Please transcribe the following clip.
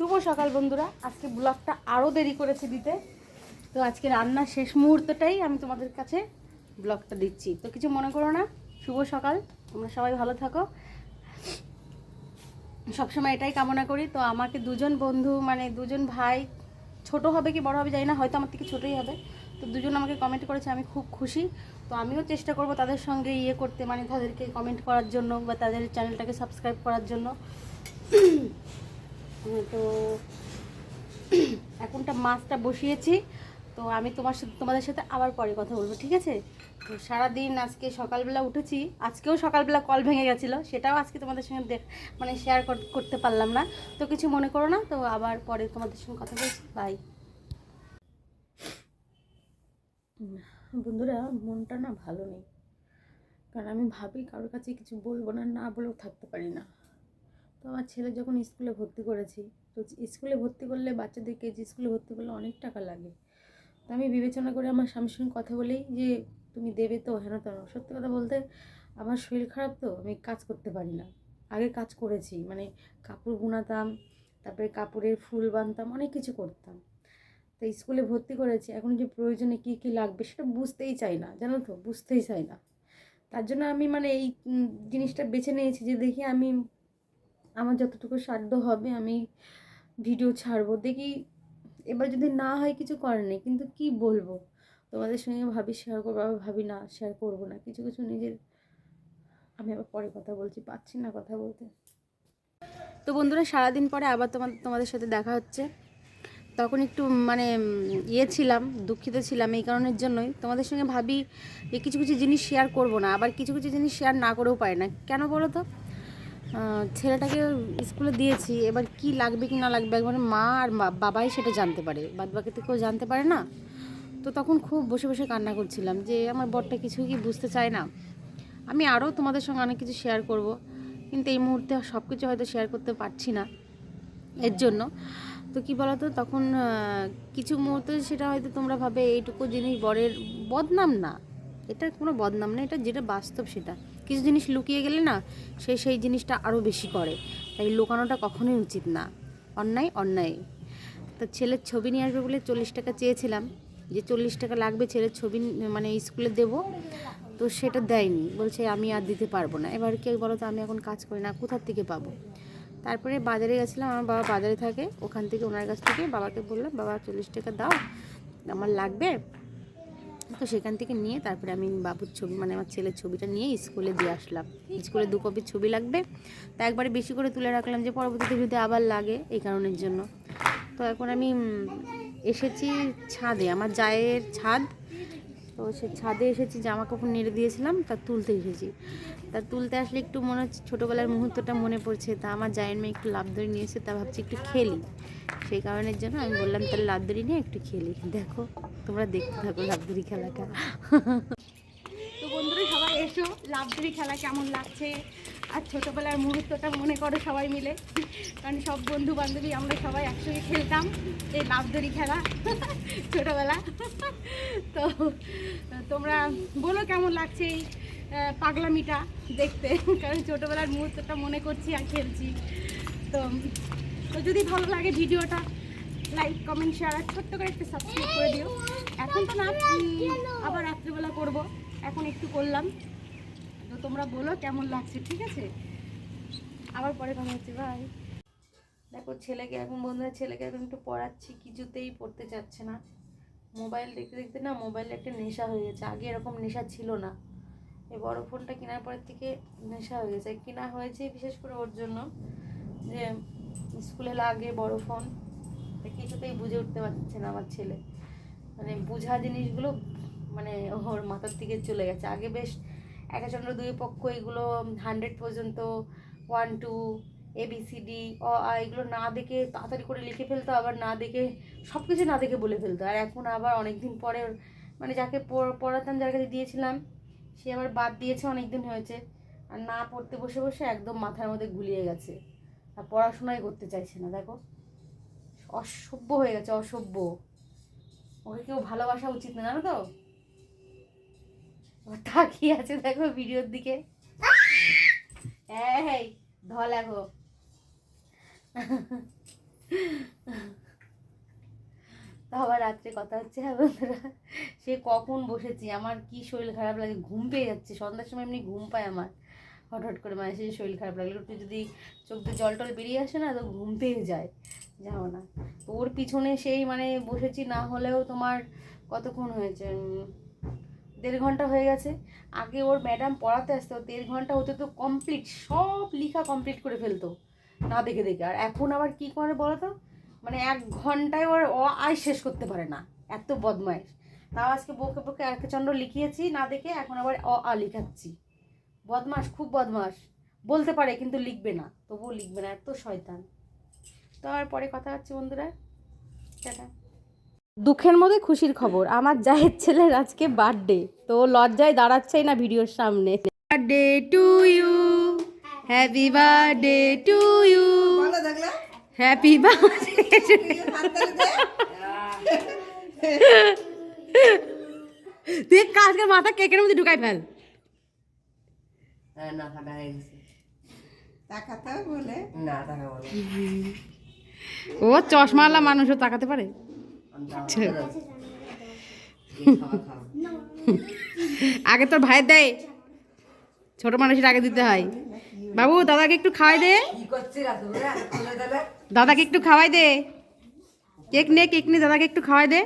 শুভ সকাল বন্ধুরা। আজকে ব্লগটা আরও দেরি করেছে দিতে। তো আজকে রান্নার শেষ মুহূর্তটাই আমি তোমাদের কাছে ব্লগটা দিচ্ছি। তো কিছু মনে করো না, শুভ সকাল, তোমরা সবাই ভালো থাকো। সবসময় এটাই কামনা করি। তো আমাকে দুজন বন্ধু মানে দুজন ভাই, ছোট হবে কি বড় হবে জানি না, হয়তো আমার থেকে ছোটোই হবে। তো দুজন আমাকে কমেন্ট করেছে, আমি খুব খুশি। তো আমিও চেষ্টা করব তাদের সঙ্গে ইয়ে করতে মানে তাদেরকে কমেন্ট করার জন্য বা তাদের চ্যানেলটাকে সাবস্ক্রাইব করার জন্য। তো এখনটা মাছটা বসিয়েছি, তো আমি তোমার সাথে, তোমাদের সাথে আবার পরে কথা বলব, ঠিক আছে? তো সারাদিন আজকে সকালবেলা উঠেছি, আজকেও সকালবেলা কল ভেঙে গেছিল, সেটাও আজকে তোমাদের সঙ্গে দেখ মানে শেয়ার করতে পারলাম না। তো কিছু মনে করো না, তো আবার পরে তোমাদের সঙ্গে কথা বলছি বাই বন্ধুরা, মনটা না ভালো নেই। কারণ আমি ভাবি কারোর কাছে কিছু বলব না না বলেও থাকতে পারি না। তো আমার ছেলে যখন স্কুলে ভর্তি করেছি, তো স্কুলে ভর্তি করলে বাচ্চাদেরকে যে স্কুলে ভর্তি করলে অনেক টাকা লাগে। তো আমি বিবেচনা করে আমার স্বামীর সঙ্গে কথা বলেই যে, তুমি দেবে তো হেন তেন সত্যি কথা বলতে আমার শরীর খারাপ তো, আমি কাজ করতে পারি না। আগে কাজ করেছি মানে কাপড় বুনাতাম, তারপরে কাপড়ের ফুল বানতাম, অনেক কিছু করতাম। তো স্কুলে ভর্তি করেছি, এখন যে প্রয়োজনে কী কী লাগবে সেটা বুঝতেই চাই না, জানো তো? বুঝতেই চাই না। তার জন্য আমি মানে এই জিনিসটা বেছে নিয়েছি যে দেখি আমি আমার যতটুকু সাধ্য হবে আমি ভিডিও ছাড়বো। দেখি, এবার যদি না হয় কিছু করার নেই, কিন্তু কি বলব? তোমাদের সঙ্গে ভাবি শেয়ার করব, আবার ভাবি না শেয়ার করব না। কিছু কিছু নিজের, আমি আবার পরে কথা বলছি পাচ্ছি না কথা বলতে। তো বন্ধুরা, সারাদিন পরে আবার তোমার, তোমাদের সাথে দেখা হচ্ছে। তখন একটু মানে ইয়ে ছিলাম, দুঃখিত ছিলাম এই কারণের জন্যই। তোমাদের সঙ্গে ভাবি যে কিছু কিছু জিনিস শেয়ার করব না, আবার কিছু কিছু জিনিস শেয়ার না করেও পারে না। কেন বলো তো? ছেলেটাকে স্কুলে দিয়েছি, এবার কি লাগবে কি না লাগবে একবারে মা আর বাবাই সেটা জানতে পারে। বাদ বাকি তো কেউ জানতে পারে না। তো তখন খুব বসে বসে কান্না করছিলাম যে, আমার বরটা কিছুই কি বুঝতে চায় না। আমি আরও তোমাদের সঙ্গে অনেক কিছু শেয়ার করব, কিন্তু এই মুহূর্তে সব কিছু হয়তো শেয়ার করতে পারছি না এর জন্য। তো কি বলতো, তখন কিছু মুহূর্তে সেটা হয়তো তোমরা ভাবে, এইটুকু জিনিস বরের বদনাম না। এটা কোনো বদনাম না, এটা যেটা বাস্তব সেটা। কিছু জিনিস লুকিয়ে গেলে না সে সেই জিনিসটা আরও বেশি করে। তাই লুকানোটা কখনোই উচিত না। অন্যায় অন্যায়। তো ছেলের ছবি নিয়ে আসবে বলে চল্লিশ টাকা চেয়েছিলাম। যে চল্লিশ টাকা লাগবে ছেলের ছবি মানে স্কুলে দেবো। তো সেটা দেয়নি। বলছে, আমি আর দিতে পারব না। এবার কেউ বলো তো, আমি এখন কাজ করি না, কোথার থেকে পাবো? তারপরে বাজারে গেছিলাম, আমার বাবা বাজারে থাকে। ওখান থেকে ওনার কাছ থেকে বাবাকে বললাম, বাবা, চল্লিশ টাকা দাও। আমার লাগবে? তো সেখান থেকে নিয়ে তারপরে আমি বাবুর ছবি মানে আমার ছেলের ছবিটা নিয়ে স্কুলে দিয়ে আসলাম। স্কুলে দু কপির ছবি লাগবে। তা একবারে বেশি করে তুলে রাখলাম যে পরবর্তীতে যদি আবার লাগে এই কারণের জন্য। তো এখন আমি এসেছি ছাদে, আমার জায়ের ছাদ। তো সে ছাদে এসেছি, জামা কাপড় নেড়ে দিয়েছিলাম, তা তুলতে এসেছি। তা তুলতে আসলে একটু মনে হচ্ছে, ছোটোবেলার মুহূর্তটা মনে পড়ছে, তা আমার জায়ের মেয়ে একটু লাভ ধরে নিয়ে এসে তা ভাবছি একটু খেলি। সেই কারণের জন্য আমি বললাম, তাহলে লাভ ধরি নিয়ে একটু খেলি, দেখো। তোমরা দেখতে থাকো লাভ ধরি খেলাটা তো বন্ধুরা, সবাই এসো। লাভদুরি খেলা কেমন লাগছে? আর ছোটোবেলার মুহূর্তটা মনে করো সবাই মিলে। কারণ সব বন্ধু বান্ধবী, আমরা সবাই একসঙ্গে খেলতাম এই লাভদুরি খেলা ছোটোবেলা। তো, তোমরা বলো কেমন লাগছে এই পাগলামিটা দেখতে? কারণ ছোটোবেলার মুহূর্তটা মনে করছি আর খেলছি। তো তো যদি ভালো লাগে ভিডিওটা লাইক কমেন্ট শেয়ার আর ছোট্ট করে একটু সাবস্ক্রাইব করে দিও। এখন তো না আবার রাত্রিবেলা করব। এখন একটু করলাম। তো তোমরা বলো কেমন লাগছে, ঠিক আছে? আবার পরে কথা হচ্ছে ভাই দেখো, ছেলেকে এখন বন্ধুরা ছেলেকে এখন একটু পড়াচ্ছি, কিছুতেই পড়তে চাচ্ছে না। মোবাইল দেখতে দেখতে না, মোবাইলে একটা নেশা হয়ে গেছে। আগে এরকম নেশা ছিল না। এই বড় ফোনটা কেনার পরের থেকে নেশা হয়ে গেছে। কেনা হয়েছে বিশেষ করে ওর জন্য, যে স্কুলে লাগে বড় ফোন। কিছুতেই বুঝে উঠতে পারছে না আমার ছেলে। মানে বোঝা জিনিসগুলো মানে ওর মাথার থেকে চলে গেছে। আগে বেশ একাচন্দ্র দুই পক্ষ এগুলো হান্ড্রেড পর্যন্ত ওয়ান টু এবিসিডি অ এগুলো না দেখে তাড়াতাড়ি করে লিখে ফেলতো, আবার না দেখে সব কিছু না দেখে বলে ফেলতো। আর এখন আবার অনেক দিন পরে মানে যাকে পড়- পড়াতাম, যার কাছে দিয়েছিলাম, সে আবার বাদ দিয়েছে অনেক দিন হয়েছে। আর না পড়তে বসে বসে একদম মাথার মধ্যে গুলিয়ে গেছে। আর পড়াশোনাই করতে চাইছে না, দেখো। অসভ্য হয়ে গেছে, অসভ্য। ওকে কেউ ভালোবাসা উচিত না, জানো তো? ও তাকিয়ে আছে দেখো ভিডিওর দিকে। ধল তো আবার রাত্রে কথা হচ্ছে হ্যাঁ বন্ধুরা, সে কখন বসেছি? আমার কি শরীর খারাপ লাগে? ঘুম পেয়ে যাচ্ছে। সন্ধ্যার সময় এমনি ঘুম পায় আমার। হঠাৎ করে মানে সে শরীর খারাপ লাগলে। একটু যদি চোখ দিয়ে জল টল বেরিয়ে আসে না, তো ঘুম পেয়ে যায়। যাও না। তো ওর পিছনে সেই মানে বসেছি, না হলেও তোমার কতক্ষণ হয়েছে? দেড় ঘণ্টা হয়ে গেছে। আগে ওর ম্যাডাম পড়াতে আসতো, দেড় ঘণ্টা হতে তো কমপ্লিট সব লিখা কমপ্লিট করে ফেলতো, না দেখে দেখে। আর এখন আবার কি করে বলো তো মানে এক ঘন্টায় ওর অ আয় শেষ করতে পারে না, এত বদমাইশ। তাও আজকে বকে বকে এক চন্দ্র লিখিয়েছি, না দেখে এখন আবার অ আ লিখাচ্ছি। বদমাস খুব বদমাস বলতে পারে কিন্তু লিখবে না, তবুও লিখবে না, এত শয়তান। তো আর পরে কথা হচ্ছে বন্ধুরা। টাটা। দুঃখের মধ্যে খুশির খবর আমার জায়ের ছেলের আজকে বার্থডে তো লজ্জায় দাঁড়াচ্ছেই না ভিডিওর সামনে। Birthday to you happy birthday to you happy দেখ আজকে মাথা কেকের মধ্যে ঢুকাই ফেল। হ্যাঁ, না হয়ে বলে। না টাকা বলে ও চশমাওয়ালা মানুষও তাকাতে পারে? আচ্ছা। আগে তোর ভাইয়ের দেয় ছোট মানুষের আগে দিতে হয়। বাবু দাদাকে একটু খাওয়াই দে। দাদাকে একটু খাওয়াই দে। কেক নে কেক নে দাদাকে একটু খাওয়াই দে।